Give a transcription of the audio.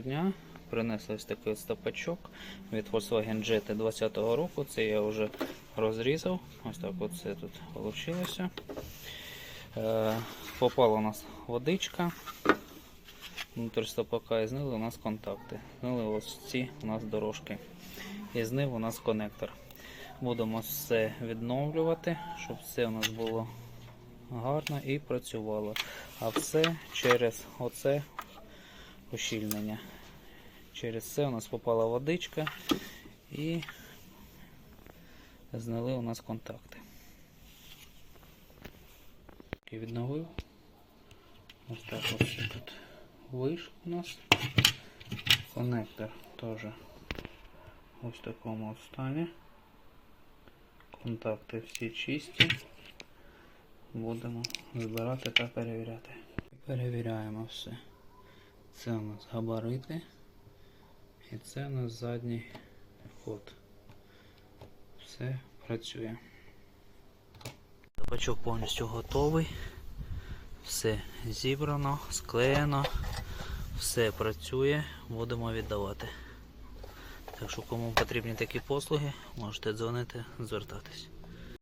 Дня. Принесли ось такий стопачок від Volkswagen Jetta 2020 року. Це я вже розрізав. Ось так от це тут вийшло. Е, попала у нас водичка. Внутрь стопака і знили у нас контакти. Знили ось ці у нас дорожки. І знив у нас конектор. Будемо все відновлювати, щоб все у нас було гарно і працювало. А все через оце ущільнення. Через це у нас попала водичка і зняли у нас контакти. І відновив. Ось так ось тут вийшло у нас. Коннектор теж ось в такому стані. Контакти всі чисті. Будемо збирати та перевіряти. Перевіряємо все. Це у нас габарити. І це у нас задній вход. Все працює. Табачок повністю готовий. Все зібрано, склеєно, все працює, будемо віддавати. Так що кому потрібні такі послуги, можете дзвонити, звертатись.